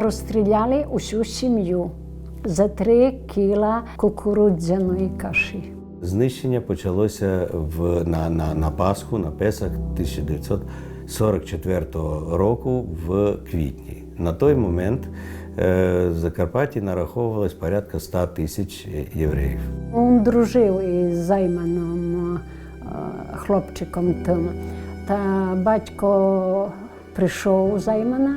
Розстріляли усю сім'ю за три кіла кукурудзяної каші. Знищення почалося в, на, на, на Пасху, на Песах 1944 року в квітні. На той момент е, в Закарпатті нараховувалось порядка 100 тисяч євреїв. Він дружив із займаном е, хлопчиком тим. Та батько прийшов у займана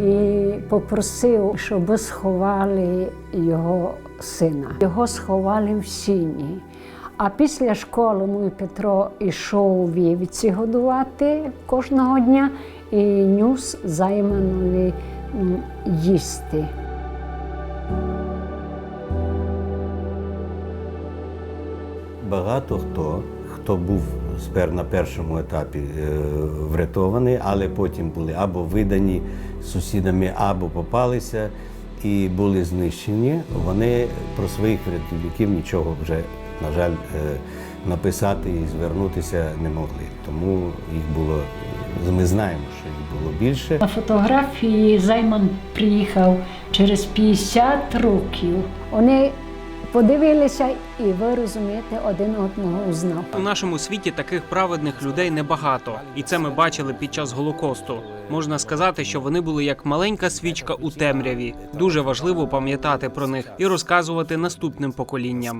і попросив, щоб сховали його сина. Його сховали в сіні. А після школи мій Петро йшов вівці годувати кожного дня і нюс займанові їсти. Багато хто, хто був спер на першому етапі е, врятований, але потім були або видані сусідами, або попалися і були знищені. Вони про своїх врятівників нічого вже, на жаль, е, написати і звернутися не могли. Тому їх було, ми знаємо, що їх було більше. На фотографії Займан приїхав через 50 років. Вони подивилися, і ви розумієте, один одного узнав. У нашому світі таких праведних людей небагато, і це ми бачили під час голокосту. Можна сказати, що вони були як маленька свічка у темряві. Дуже важливо пам'ятати про них і розказувати наступним поколінням.